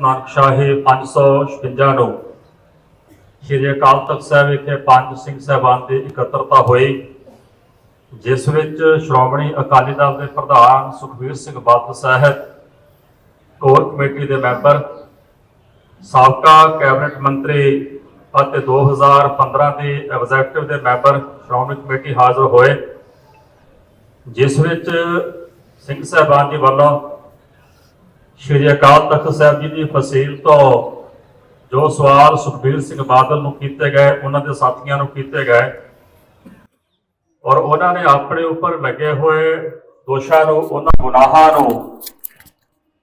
ਨਾਨਕ ਸ਼ਾਹੀ 556 ਨੂੰ ਸ਼੍ਰੀ ਅਕਾਲ ਤਖਤ ਸਾਹਿਬ ਵਿਖੇ ਪੰਜ ਸਿੰਘ ਸਾਹਿਬਾਨ ਦੀ ਇਕੱਤਰਤਾ ਹੋਈ, ਜਿਸ ਵਿੱਚ ਸ਼੍ਰੋਮਣੀ ਅਕਾਲੀ ਦਲ ਦੇ ਪ੍ਰਧਾਨ ਸੁਖਬੀਰ ਸਿੰਘ ਬਾਦਲ ਸਾਹਿਬ, ਕੋਰ ਕਮੇਟੀ ਦੇ ਮੈਂਬਰ, ਸਾਬਕਾ ਕੈਬਨਿਟ ਮੰਤਰੀ ਅਤੇ 2015 ਦੇ ਐਗਜ਼ੈਕਟਿਵ ਦੇ ਮੈਂਬਰ ਸ਼੍ਰੋਮਣੀ ਕਮੇਟੀ ਹਾਜ਼ਰ ਹੋਏ, ਜਿਸ ਵਿੱਚ ਸਿੰਘ ਸਾਹਿਬਾਨ ਜੀ ਵੱਲੋਂ ਸ਼੍ਰੀ ਅਕਾਲ ਤਖਤ ਸਾਹਿਬ ਜੀ ਦੀ ਫਸੀਲ ਤੋਂ ਜੋ ਸਵਾਲ ਸੁਖਬੀਰ ਸਿੰਘ ਬਾਦਲ ਨੂੰ ਕੀਤੇ ਗਏ, ਉਹਨਾਂ ਦੇ ਸਾਥੀਆਂ ਨੂੰ ਕੀਤੇ ਗਏ ਔਰ ਉਹਨਾਂ ਨੇ ਆਪਣੇ ਉੱਪਰ ਲੱਗੇ ਹੋਏ ਦੋਸ਼ਾਂ ਨੂੰ, ਉਹਨਾਂ ਗੁਨਾਹਾਂ ਨੂੰ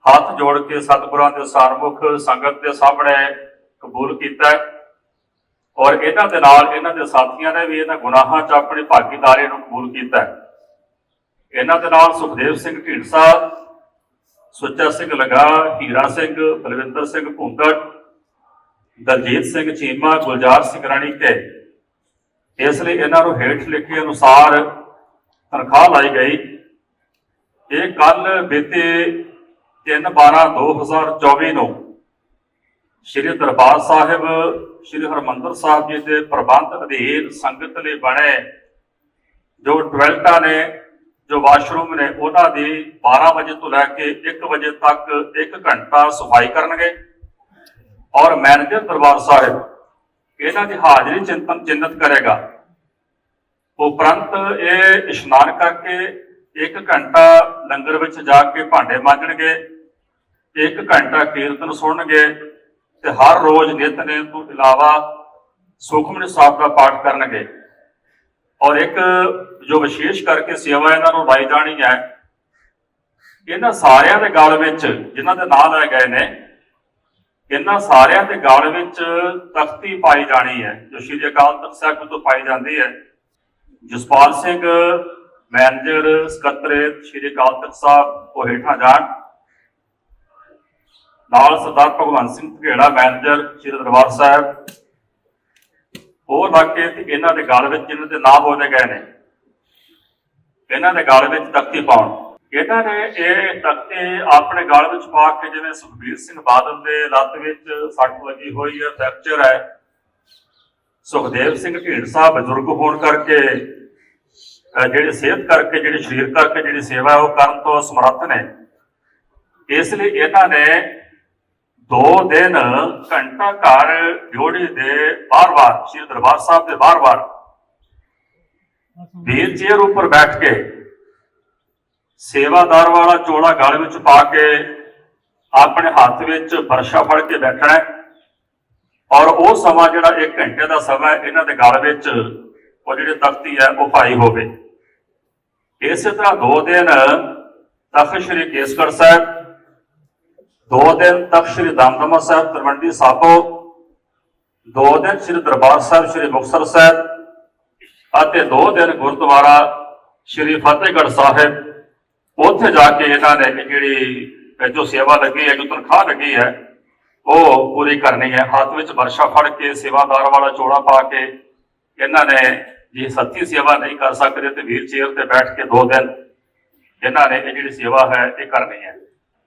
ਹੱਥ ਜੋੜ ਕੇ ਸਤਿਗੁਰਾਂ ਦੇ ਸਾਰਮੁਖ ਸੰਗਤ ਦੇ ਸਾਹਮਣੇ ਕਬੂਲ ਕੀਤਾ ਔਰ ਇਹਨਾਂ ਦੇ ਨਾਲ ਇਹਨਾਂ ਦੇ ਸਾਥੀਆਂ ਨੇ ਵੀ ਇਹਨਾਂ ਗੁਨਾਹਾਂ 'ਚ ਆਪਣੀ ਭਾਗੀਦਾਰੀ ਨੂੰ ਕਬੂਲ ਕੀਤਾ ਇਹਨਾਂ ਦੇ ਨਾਲ ਸੁਖਦੇਵ ਸਿੰਘ ਢੀਂਡਸਾ ਸੁੱਚਾ ਸਿੰਘ ਲਗਾ ਹੀਰਾ ਸਿੰਘ, ਬਲਵਿੰਦਰ ਸਿੰਘ ਭੁੰਦੜ ਦਲਜੀਤ ਸਿੰਘ ਚੀਮਾ, ਗੁਲਜ਼ਾਰ ਸਿੰਘ ਰਾਣੀ ਕੇ ਇਸ ਲਈ ਇਹਨਾਂ ਨੂੰ ਹੇਠ ਲਿਖੇ ਅਨੁਸਾਰ ਤਨਖਾਹ ਲਾਈ ਗਈ। ਇਹ ਕੱਲ ਬੀਤੇ 3/12/2024 ਨੂੰ ਸ਼੍ਰੀ ਦਰਬਾਰ ਸਾਹਿਬ, ਸ਼੍ਰੀ ਹਰਮੰਦਰ ਸਾਹਿਬ ਜੀ ਦੇ ਪ੍ਰਬੰਧ ਅਧੀਨ ਸੰਗਤ ਲਈ ਬਣੇ ਜੋ ਟਵੈਲਟਾਂ ਨੇ ਜੋ ਵਾਸ਼ਰੂਮ ਨੇ ਉਹਨਾਂ ਦੀ 12 ਵਜੇ ਤੋਂ ਲੈ ਕੇ 1 ਵਜੇ ਤੱਕ 1 ਘੰਟਾ ਸਫ਼ਾਈ ਕਰਨਗੇ। ਔਰ ਮੈਨੇਜਰ ਦਰਬਾਰ ਸਾਹਿਬ ਇਹਨਾਂ ਦੀ ਹਾਜ਼ਰੀ ਚਿੰਤਨ ਚਿੰਨਤ ਕਰੇਗਾ। ਉਪਰੰਤ ਇਹ ਇਸ਼ਨਾਨ ਕਰਕੇ 1 ਘੰਟਾ ਲੰਗਰ ਵਿੱਚ ਜਾ ਕੇ ਭਾਂਡੇ ਮਾਂਜਣਗੇ 1 ਘੰਟਾ ਕੀਰਤਨ ਸੁਣਨਗੇ ਤੇ ਹਰ ਰੋਜ਼ ਨਿਤਨੇਮ ਤੋਂ ਇਲਾਵਾ ਸੁਖਮਨੀ ਸਾਹਿਬ ਦਾ ਪਾਠ ਕਰਨਗੇ। ਔਰ ਇੱਕ ਜੋ ਵਿਸ਼ੇਸ਼ ਕਰਕੇ ਸੇਵਾ ਇਹਨਾਂ ਨੂੰ ਲਾਈ ਜਾਣੀ ਹੈ, ਇਹਨਾਂ ਸਾਰਿਆਂ ਦੇ ਗਲ ਵਿੱਚ ਜਿਨ੍ਹਾਂ ਦੇ ਨਾਂ ਲਏ ਗਏ ਨੇ, ਇਹਨਾਂ ਸਾਰਿਆਂ ਦੇ ਗਲ ਵਿੱਚ ਤਖਤੀ ਪਾਈ ਜਾਣੀ ਹੈ, ਜੋ ਸ਼੍ਰੀ ਅਕਾਲ ਤਖਤ ਸਾਹਿਬ ਤੋਂ ਪਾਈ ਜਾਂਦੀ ਹੈ। ਜਸਪਾਲ ਸਿੰਘ, ਮੈਨੇਜਰ ਸਕੱਤਰੇਤ ਸ਼੍ਰੀ ਅਕਾਲ ਤਖਤ ਸਾਹਿਬ ਉਹ ਹੇਠਾਂ ਜਾਣ। ਨਾਲ ਸਰਦਾਰ ਭਗਵੰਤ ਸਿੰਘ ਧਗੇੜਾ ਮੈਨੇਜਰ ਸ਼੍ਰੀ ਦਰਬਾਰ ਸਾਹਿਬ। ਉਹ ਇਲਾਕੇ ਇਹਨਾਂ ਦੇ ਗਲ ਵਿੱਚ ਜਿਨ੍ਹਾਂ ਦੇ ਨਾਮ ਹੋਣੇ ਗਏ ਨੇ। ਇਹਨਾਂ ਦੇ ਗਲ ਵਿੱਚ ਤਖਤੀ ਪਾਉਣ। ਇਹਨਾਂ ਨੇ ਇਹ ਤਖਤੇ ਆਪਣੇ ਗਲ ਵਿੱਚ ਪਾ ਕੇ ਜਿਵੇਂ ਸੁਖਬੀਰ ਸਿੰਘ ਬਾਦਲ ਦੇ ਲੱਤ ਵਿੱਚ ਸੱਟ ਲੱਗੀ ਹੋਈ ਹੈ ਫ੍ਰੈਕਚਰ ਹੈ। ਸੁਖਦੇਵ ਸਿੰਘ ਢੀਂਡਸਾ ਬਜ਼ੁਰਗ ਹੋਣ ਕਰਕੇ, ਅਹ ਜਿਹੜੇ ਸਿਹਤ ਕਰਕੇ, ਜਿਹੜੇ ਸਰੀਰ ਕਰਕੇ ਜਿਹੜੀ ਸੇਵਾ ਹੈ ਉਹ ਕਰਨ ਤੋਂ ਸਮਰੱਥ ਨੇ। ਇਸ ਲਈ ਇਹਨਾਂ ਨੇ ਦੋ ਦਿਨ ਘੰਟਾ ਘਰ ਡਿਓੜੀ ਦੇ ਬਾਰ-ਬਾਰ ਸ੍ਰੀ ਦਰਬਾਰ ਸਾਹਿਬ ਦੇ ਬਾਰ-ਬਾਰ ਵੀਲ ਚੇਅਰ ਉੱਪਰ ਬੈਠ ਕੇ ਸੇਵਾਦਾਰ ਵਾਲਾ ਚੋਲਾ ਗਲ ਵਿੱਚ ਪਾ ਕੇ ਆਪਣੇ ਹੱਥ ਵਿੱਚ ਬਰਸ਼ਾ ਫੜ ਕੇ ਬੈਠਣਾ ਹੈ। ਔਰ ਉਹ ਸਮਾਂ ਜਿਹੜਾ 1 ਘੰਟੇ ਦਾ ਸਮਾਂ ਹੈ ਇਹਨਾਂ ਦੇ ਗਲ ਵਿੱਚ ਉਹ ਜਿਹੜੀ ਤਖਤੀ ਹੈ ਉਹ ਪਾਈ ਹੋਵੇ। ਇਸੇ ਤਰ੍ਹਾਂ ਦੋ ਦਿਨ ਤਖਤ ਸ੍ਰੀ ਕੇਸਗੜ੍ਹ ਸਾਹਿਬ ਦੋ ਦਿਨ ਤੱਕ ਸ੍ਰੀ ਦਮਦਮਾ ਸਾਹਿਬ ਤਲਵੰਡੀ ਸਾਬੋ, ਦੋ ਦਿਨ ਸ੍ਰੀ ਦਰਬਾਰ ਸਾਹਿਬ ਸ੍ਰੀ ਮੁਕਤਸਰ ਸਾਹਿਬ ਅਤੇ ਦੋ ਦਿਨ ਗੁਰਦੁਆਰਾ ਸ੍ਰੀ ਫਤਿਹਗੜ੍ਹ ਸਾਹਿਬ। ਉੱਥੇ ਜਾ ਕੇ ਇਹਨਾਂ ਨੇ ਕਿ ਜਿਹੜੀ ਜੋ ਸੇਵਾ ਲੱਗੀ ਹੈ ਜੋ ਤਨਖਾਹ ਲੱਗੀ ਹੈ, ਉਹ ਪੂਰੀ ਕਰਨੀ ਹੈ। ਹੱਥ ਵਿੱਚ ਵਰਸ਼ਾ ਫੜ ਕੇ, ਸੇਵਾਦਾਰ ਵਾਲਾ ਚੋਲਾ ਪਾ ਕੇ ਇਹਨਾਂ ਨੇ ਜੇ ਸੱਚੀ ਸੇਵਾ ਨਹੀਂ ਕਰ ਸਕਦੇ ਤੇ ਵੀਲ ਚੇਅਰ ਤੇ ਬੈਠ ਕੇ ਦੋ ਦਿਨ ਇਹਨਾਂ ਨੇ ਇਹ ਜਿਹੜੀ ਸੇਵਾ ਹੈ, ਇਹ ਕਰਨੀ ਹੈ।